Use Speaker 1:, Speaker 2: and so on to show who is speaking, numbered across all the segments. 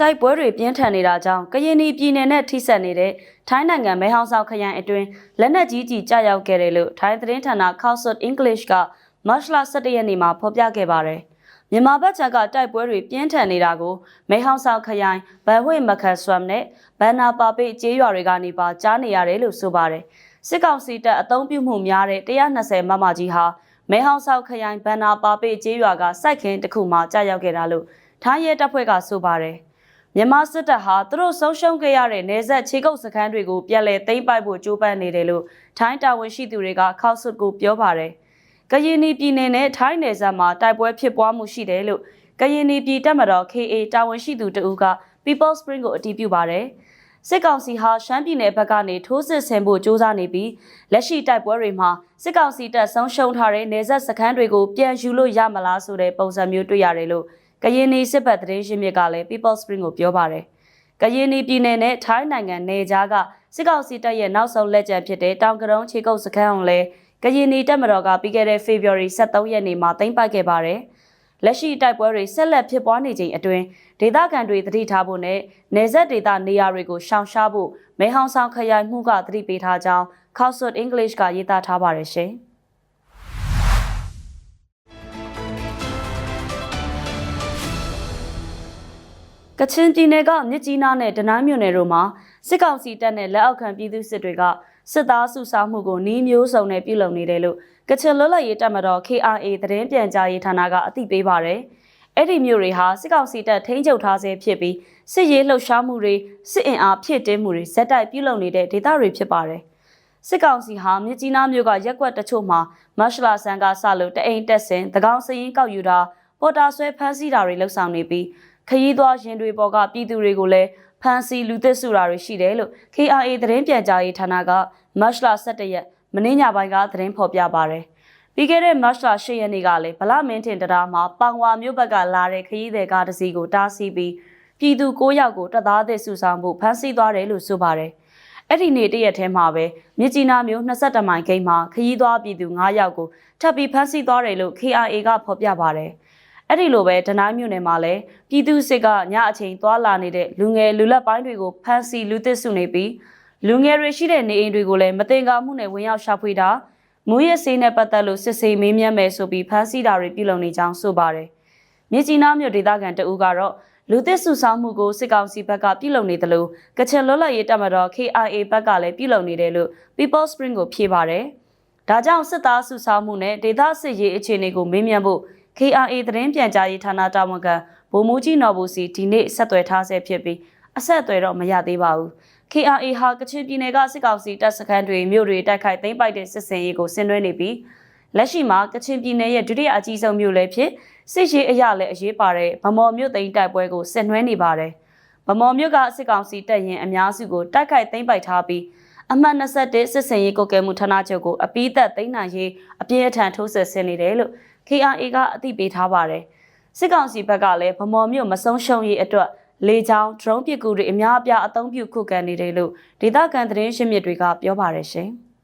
Speaker 1: တိုက်ပွဲတွေပြင်းထန်နေတာကြောင့်ကရင်ပြည်နယ်နဲ့ထိစပ်နေတဲ့ထိုင်းနိုင်ငံမဲဟောင်ဆောင်ခရိုင်အတွင်းလက်နက်ကြီးကြီးကြားရောက်ခဲ့တယ်လို့ထိုင်းသတင်းဌာန Khosut English ကမတ်လ17ရက်နေ့မှာဖော်ပြခဲ့ပါတယ်။မြန်မာဘက်ခြမ်းကတိုက်ပွဲတွေပြင်းထန်နေတာကိုမဲဟောင်ဆောင်ခရိုင်ဗန်ဝိမခတ်ဆွမ်နဲ့ဘန်နာပါပိကျေးရွာတွေကနေပါကြားနေရတယ်လို့ဆိုပါတယ်။စစ်ကောင်စီတပ်အုံပြုမှုများတဲ့120မမကြီးဟာမဲဟောင်ဆောင်ခရိုင်ဘန်နာပါပိကျေးရွာကစိုက်ခင်းတစ်ခုမှကြားရောက်ခဲ့တာလို့ထိုင်းရဲတပ်ဖွဲ့ကဆိုပါတယ်။ မြန်မာစစ်တပ်ဟာသူတို့ဆုံးရှုံးခဲ့ရတဲ့နေဆက်ခြေကုပ်စခန်းတွေကိုပြန်လည်သိမ်းပိုက်ဖို့ကြိုးပမ်းနေတယ်လို့ထိုင်းတာဝန်ရှိသူတွေကခောက်ဆွတ်ကိုပြောပါတယ်။ကရင်ပြည်နယ်နဲ့ထိုင်းနယ်စပ်မှာတိုက်ပွဲဖြစ်ပွားမှုရှိတယ်လို့ကရင်ပြည်တပ်မတော် KA တာဝန်ရှိသူတဦးက People Spring ကိုအတည်ပြုပါတယ်။စစ်ကောင်စီဟာရှမ်းပြည်နယ်ဘက်ကနေထိုးစစ်ဆင်ဖို့ကြိုးစားနေပြီးလက်ရှိတိုက်ပွဲတွေမှာစစ်ကောင်စီတပ်ဆုံးရှုံးထားတဲ့နေဆက်စခန်းတွေကိုပြန်ယူလို့ရမလားဆိုတဲ့ပုံစံမျိုးတွေ့ရတယ်လို့ ကရင်နီစစ်ဘက်သတင်းရင်းမြစ်ကလည်း People Spring ကိုပြောပါတယ်။ကရင်နီပြည်နယ်နဲ့ထိုင်းနိုင်ငံနယ်ကြားကစစ်ကောင်စီတပ်ရဲ့နောက်ဆုံးလက်ကျန်ဖြစ်တဲ့တောင်ကရုံးခြေကုပ်စခန်းအောင်လဲကရင်နီတပ်မတော်ကပြီးခဲ့တဲ့ February 23ရက်နေ့မှာသိမ်းပိုက်ခဲ့ပါတယ်။လက်ရှိတိုက်ပွဲတွေဆက်လက်ဖြစ်ပွားနေချိန်အတွင်းဒေသခံတွေသတိထားဖို့နဲ့နယ်စပ်ဒေသနေရာတွေကိုရှောင်ရှားဖို့မဲဟောင်ဆောင်ခရိုင်မှုကသတိပေးထားကြောင်း Khosut English ကရေးသားထားပါတယ်ရှင်။ ကချင်ပြည်နယ်ကမြစ်ကြီးနားနဲ့ဒနိုင်းမြို့နယ်တို့မှာစစ်ကောင်စီတပ်နဲ့လက်အောက်ခံပြည်သူစစ်တွေကစစ်သားစုဆောင်းမှုကိုနှီးမျိုးစုံနဲ့ပြုလုပ်နေတယ်လို့ကချင်လွတ်လပ်ရေးတပ်မတော် KRA သတင်းပြန်ကြားရေးဌာနကအသိပေးပါတယ်။အဲ့ဒီမျိုးတွေဟာစစ်ကောင်စီတပ်ထိန်းချုပ်ထားဆဲဖြစ်ပြီးစစ်ရေးလှုပ်ရှားမှုတွေစစ်အင်အားဖြည့်တင်းမှုတွေဇက်တိုက်ပြုလုပ်နေတဲ့ဒေသတွေဖြစ်ပါတယ်။စစ်ကောင်စီဟာမြစ်ကြီးနားမြို့ကရက်ကွက်တချို့မှာမတ်လဆန်ကစလို့တအိမ်တက်ဆင်သကောင်စရင်ကောက်ယူတာပေါ်တာဆွဲဖမ်းဆီးတာတွေလှုပ်ဆောင်နေပြီး ခရီးသွားရင်တွေပေါ်ကပြည်သူတွေကိုလည်းဖမ်းဆီးလူသစ်စုတာတွေရှိတယ်လို့ KRA သတင်းပြန်ကြားရေးဌာနကမတ်လ17ရက်မင်းညပိုင်းကသတင်းဖော်ပြပါရယ်ပြီးခဲ့တဲ့မတ်လ10ရက်နေ့ကလည်းဗလမင်းထင်တရားမှာပောင်ဝါမြို့ဘက်ကလာတဲ့ခရီးသည်ကားတစ်စီးကိုတားဆီးပြီးပြည်သူ9ယောက်ကိုတပ်သားသစ်စုဆောင်ဖို့ဖမ်းဆီးသွားတယ်လို့ဆိုပါတယ်အဲ့ဒီနေ့တရက်ထဲမှာပဲမြကြီးနားမြို့22မိုင်ဂိမ်းမှာခရီးသွားပြည်သူ9ယောက်ကိုထပ်ပြီးဖမ်းဆီးသွားတယ်လို့ KRA ကဖော်ပြပါတယ်။ အဲ့ဒီလိုပဲဒနိုင်းမြို့နယ်မှာလည်းပြည်သူစစ်ကညအချိန်သွားလာနေတဲ့လူငယ်လူလက်ပိုင်းတွေကိုဖမ်းဆီးလူသစ်စုနေပြီးလူငယ်တွေရှိတဲ့နေအိမ်တွေကိုလည်းမတင်ကားမှုနဲ့ဝင်ရောက်ရှာဖွေတာမူရစေးနဲ့ပတ်သက်လို့စစ်ဆေးမေးမြန်းမယ်ဆိုပြီးဖမ်းဆီးတာတွေပြုလုပ်နေကြောင်းဆိုပါတယ်။မြကြီးနားမြို့ဒေသခံတအူးကတော့လူသစ်စုဆောင်းမှုကိုစစ်ကောင်စီဘက်ကပြုလုပ်နေတယ်လို့ကချင်လွတ်လပ်ရေးတပ်မတော် KIA ဘက်ကလည်းပြုလုပ်နေတယ်လို့ People Spring ကိုဖြေပါတယ်။ဒါကြောင့်စစ်သားစုဆောင်းမှုနဲ့ဒေသစစ်ရေးအခြေအနေကိုမေးမြန်းဖို့ KRA သတင်းပြန်ကြားရေးဌာနတာဝန်ခံဗိုလ်မှူးကြီးနော်ဘူစီဒီနေ့ဆက်သွယ်ထားဆဲဖြစ်ပြီးအဆက်အသွယ်တော့မရသေးပါဘူး။ KRA ဟာကချင်ပြည်နယ်ကစစ်ကောင်စီတပ်စခန်းတွေမြို့တွေတိုက်ခိုက်သိမ်းပိုက်တဲ့စစ်စင်ရေးကိုဆင်နွှဲနေပြီးလက်ရှိမှာကချင်ပြည်နယ်ရဲ့ဒုတိယအကြီးဆုံးမြို့လည်းဖြစ်စစ်ရေးအရလည်းအရေးပါတဲ့ဗမော်မြို့သိမ်းတိုက်ပွဲကိုဆင်နွှဲနေပါတယ်။ဗမော်မြို့ကစစ်ကောင်စီတပ်ရင်အများစုကိုတိုက်ခိုက်သိမ်းပိုက်ထားပြီး အမှတ်21စစ်စင်ရေးကိုကဲမှုဌာနချုပ်ကိုအပိသက်သိမ်းနိုင်ရေးအပြည့်အထန်ထိုးစစ်ဆင်နေတယ်လို့ KRA ကအသိပေးထားပါတယ်။စစ်ကောင်စီဘက်ကလည်းဗမော်မြို့မဆုံးရှုံးရေးအတွက်လေကြောင်း drone ပစ်ကူတွေအများအပြားအသုံးပြုခုခံနေတယ်လို့ဒေသခံသတင်းရှင်းမြစ်တွေကပြောပါတယ်ရှင်။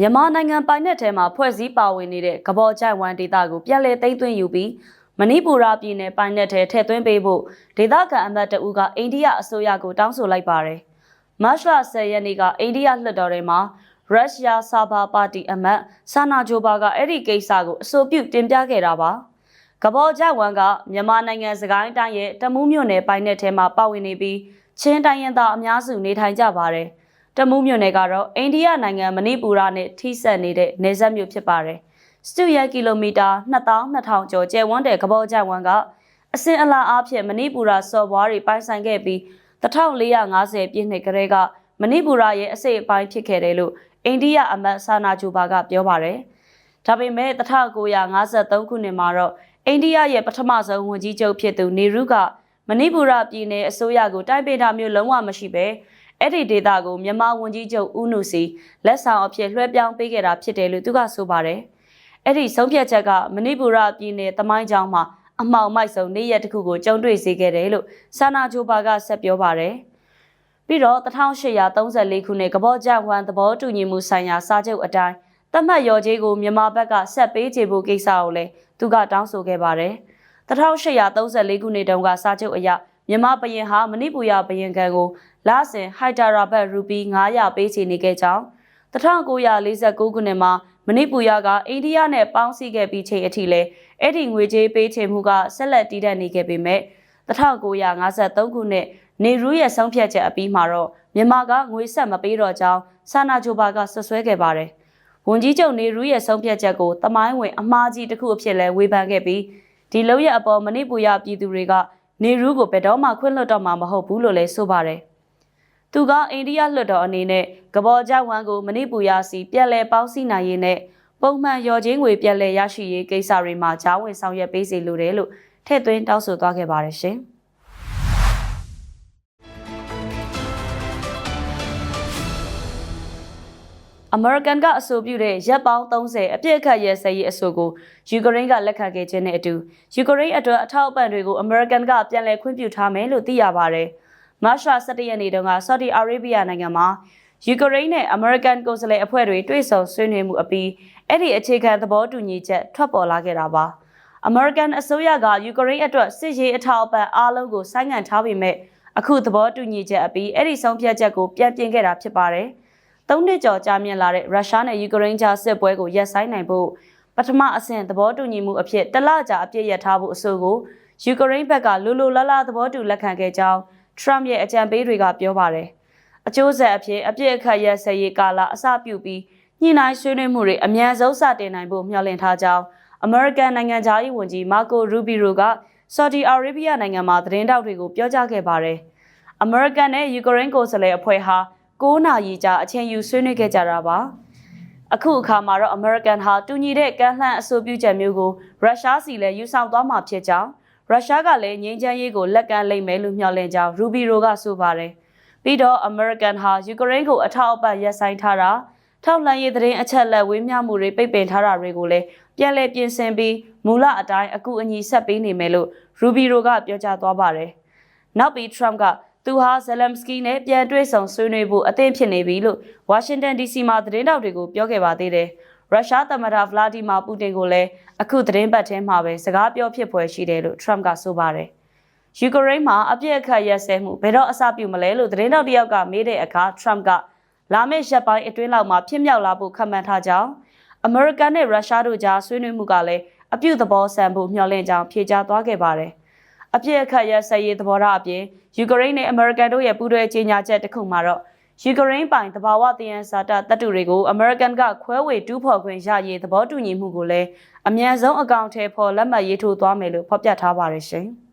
Speaker 1: မြန်မာနိုင်ငံပိုင်နက်ထဲမှာဖွဲ့စည်းပါဝင်နေတဲ့ကဘော်ကြိုင်ဝမ်ဒေသကိုပြည်လဲသိမ်းသွင်းယူပြီး မဏိပူရပြည်နယ်ပိုင်နက်ထဲထည့်သွင်းပေးဖို့ဒေသခံအမတ်တအူးကအိန္ဒိယအစိုးရကိုတောင်းဆိုလိုက်ပါတယ်။မတ်လ10ရက်နေ့ကအိန္ဒိယလွှတ်တော်ထဲမှာရုရှားဆာဘာပါတီအမတ်ဆာနာဂျိုဘာကအဲ့ဒီကိစ္စကိုအဆိုပြုတင်ပြခဲ့တာပါကဘောကြဝမ်ကမြန်မာနိုင်ငံစကိုင်းတိုင်းရဲ့တမူးမြို့နယ်ပိုင်းနယ်ထဲမှာပါဝင်နေပြီးချင်းတိုင်းရင်းသားအများစုနေထိုင်ကြပါတယ်တမူးမြို့နယ်ကတော့အိန္ဒိယနိုင်ငံမဏိပူရနဲ့ထိစပ်နေတဲ့နယ်စပ်မြို့ဖြစ်ပါတယ် စတူရကီလိုမီတာ2200ကျော်ကျယ်ဝန်းတဲ့ကဘောကြဝမ်ကအစင်အလာအားဖြင့်မဏိပူရစော်ဘွားတွေပိုင်ဆိုင်ခဲ့ပြီး1450ပြည့်နှစ်ကလေးကမဏိပူရရဲ့အစိတ်အပိုင်းဖြစ်ခဲ့တယ်လို့အိန္ဒိယအမတ်ဆာနာဂျူဘာကပြောပါတယ်။ဒါပေမဲ့1953ခုနှစ်မှာတော့အိန္ဒိယရဲ့ပထမဆုံးဝန်ကြီးချုပ်ဖြစ်သူနေရုကမဏိပူရပြည်နယ်အစိုးရကိုတိုက်ပေးတာမျိုးလုံးဝမရှိပဲအဲ့ဒီဒေတာကိုမြန်မာဝန်ကြီးချုပ်ဦးနုစီလက်ဆောင်အဖြစ်လွှဲပြောင်းပေးခဲ့တာဖြစ်တယ်လို့သူကဆိုပါတယ်။ အဲ့ဒီဆုံးဖြတ်ချက်ကမဏိပူရပြည်နယ်တမိုင်းကျောင်းမှာအမှောင်မိုက်ဆုံးနေ့ရက်တစ်ခုကိုကြုံတွေ့စေခဲ့တယ်လို့ဆာနာဂျိုဘာကဆက်ပြောပါတယ်။ပြီးတော့1834ခုနှစ်ကဘော့ဂျန်ဝမ်သဘောတူညီမှုဆိုင်ရာစာချုပ်အတိုင်းတတတ်မှတ်ရော်ကြေးကိုမြန်မာဘက်ကဆက်ပေးချေဖို့ကိစ္စကိုလည်းသူကတောင်းဆိုခဲ့ပါတယ်။1834ခုနှစ်တုန်းကစာချုပ်အရမြန်မာဘရင်ဟာမဏိပူရဘရင်ခံကိုလစဉ်ဟိုက်တာရာဘတ်ရူပီ900ပေးချေနေခဲ့ကြောင်း1949ခုနှစ်မှာ မဏိပူရကအိန္ဒိယနဲ့ပေါင်းစည်းခဲ့ပြီးချိန်အထိလဲအဲ့ဒီငွေကြေးပေးချေမှုကဆက်လက်တည်တံ့နေခဲ့ပေမဲ့1953ခုနှစ်နေရူးရဲ့ဆုံးဖြတ်ချက်အပြီးမှာတော့မြန်မာကငွေဆက်မပေးတော့ကြောင်းဆာနာဂျိုဘာကဆွဆွဲခဲ့ပါတယ်။ဝန်ကြီးချုပ်နေရူးရဲ့ဆုံးဖြတ်ချက်ကိုတမိုင်းဝင်အမှားကြီးတစ်ခုအဖြစ်လဲဝေဖန်ခဲ့ပြီးဒီလောက်ရအပေါ်မဏိပူရပြည်သူတွေကနေရူးကိုဘယ်တော့မှခွင့်လွှတ်တော့မှာမဟုတ်ဘူးလို့လဲဆိုပါတယ်။ သူကအိန္ဒိယလွှတ်တော်အနေနဲ့ကဘော်ကြဝမ်ကိုမဏိပူရစီပြန်လည်ပေါင်းစည်းနိုင်ရေးနဲ့ပုံမှန်ရော်ချင်းငွေပြန်လည်ရရှိရေးကိစ္စတွေမှာဂျားဝင်ဆောင်ရွက်ပေးစီလိုတယ်လို့ထည့်သွင်းတောင်းဆိုသွားခဲ့ပါတယ်ရှင်။ American ကအဆိုပြုတဲ့ရက်ပေါင်း30အပြည့်အခတ်ရဲစဲရေးအဆိုကိုယူကရိန်းကလက်ခံခဲ့ခြင်းနဲ့အတူယူကရိန်းအတွက်အထောက်အပံ့တွေကို American ကပြန်လည်ခွင့်ပြုထားမယ်လို့သိရပါတယ်။ မတ်လ17ရက်နေ့တုန်းက Saudi Arabia နိုင်ငံမှာယူကရိန်းနဲ့ American ကိုယ်စားလှယ်အဖွဲ့တွေတွေ့ဆုံဆွေးနွေးမှုအပြီးအဲ့ဒီအခြေခံသဘောတူညီချက်ထွက်ပေါ်လာခဲ့တာပါ။ American အစိုးရကယူကရိန်းအတွက်စစ်ရေးအထောက်အပံ့အားလုံးကိုဆိုင်းငံ့ထားပေမဲ့အခုသဘောတူညီချက်အပြီးအဲ့ဒီဆုံးဖြတ်ချက်ကိုပြန်ပြင်ခဲ့တာဖြစ်ပါတယ်။သုံးနှစ်ကျော်ကြာမြင့်လာတဲ့ရုရှားနဲ့ယူကရိန်းကြားစစ်ပွဲကိုရပ်ဆိုင်းနိုင်ဖို့ပထမအဆင့်သဘောတူညီမှုအဖြစ်တလကြာအပြည့်ရထားဖို့အဆိုကိုယူကရိန်းဘက်ကလိုလိုလားလားသဘောတူလက်ခံခဲ့ကြောင်း ထရမ့်ရဲ့အကြံပေးတွေကပြောပါတယ်။အကျိုးဆက်အဖြစ်အပြည့်အခတ်ရပ်စဲရေးကာလအစပြုပြီးညှိနှိုင်းဆွေးနွေးမှုတွေအမြန်ဆုံးစတင်နိုင်ဖို့မျှော်လင့်ထားကြောင်းအမေရိကန်နိုင်ငံသားရေးဝန်ကြီးမာကိုရူဘီရိုကဆော်ဒီအာရေဗျနိုင်ငံမှာသတင်းတောက်တွေကိုပြောကြားခဲ့ပါတယ်။အမေရိကန်နဲ့ယူကရိန်းကိုယ်စားလှယ်အဖွဲ့ဟာ9နာရီကြာအချိန်ယူဆွေးနွေးခဲ့ကြတာပါအခုအခါမှာတော့ American ဟာတူညီတဲ့ကမ်းလှမ်းအဆိုပြုချက်မျိုးကိုရုရှားစီလည်းယူဆောင်သွားမှာဖြစ်ကြောင်း ရုရှားကလည်းငြိမ်းချမ်းရေးကိုလက်ကမ်းလိမ့်မယ်လို့မျှော်လင့်ကြောင်းရူဘီရိုကဆိုပါတယ်ပြီးတော့ American ဟာယူကရိန်းကိုအထောက်အပံ့ရပ်ဆိုင်းထားတာထောက်လှမ်းရေးသတင်းအချက်လက်ဝေးမျှမှုတွေပိတ်ပင်ထားတာတွေကိုလည်းပြန်လည်ပြင်ဆင်ပြီးမူလအတိုင်းအကူအညီဆက်ပေးနေမယ်လို့ရူဘီရိုကပြောကြားသွားပါတယ်နောက်ပြီး Trump ကသူဟာဇလမ်စကီနဲ့ပြန်တွေ့ဆုံဆွေးနွေးဖို့အသင့်ဖြစ်နေပြီလို့ဝါရှင်တန် DC မှာသတင်းတောက်တွေကိုပြောခဲ့ပါသေးတယ်။ ရုရှားသမ္မတဗလာဒီမာပူတင်ကိုလည်းအခုသတင်းပတ်ထဲမှာပဲစကားပြောဖြစ်ဖွယ်ရှိတယ်လို့ထရမ့်ကဆိုပါတယ်။ယူကရိန်းမှာအပြစ်အခတ်ရက်စဲမှုဘယ်တော့အစပြုမလဲလို့သတင်းတောက်တယောက်ကမေးတဲ့အခါထရမ့်ကလာမယ့်ရက်ပိုင်းအတွင်းလောက်မှာဖြစ်မြောက်လာဖို့ခန့်မှန်းထားကြောင်းအမေရိကန်နဲ့ရုရှားတို့ကြားဆွေးနွေးမှုကလည်းအပြုသဘောဆန်ဖို့မျှော်လင့်ကြောင်းဖြေကြားသွားခဲ့ပါတယ်။အပြစ်အခတ်ရဆက်ရေးသဘောထားအပြင်ယူကရိန်းနဲ့အမေရိကန်တို့ရဲ့ပူးတွဲကြေညာချက်တစ်ခုမှာတော့ ယူကရိန်းပိုင်တဘာဝတယံဇာတတပ်တုတွေကိုအမေရိကန်ကခွဲဝေတူးဖော်ခွင့်ရရေးသဘောတူညီမှုကိုလည်းအမြန်ဆုံးအကောင့်ထဲပေါ်လက်မှတ်ရေးထိုးသွားမယ်လို့ဖော်ပြထားပါတယ်ရှင်။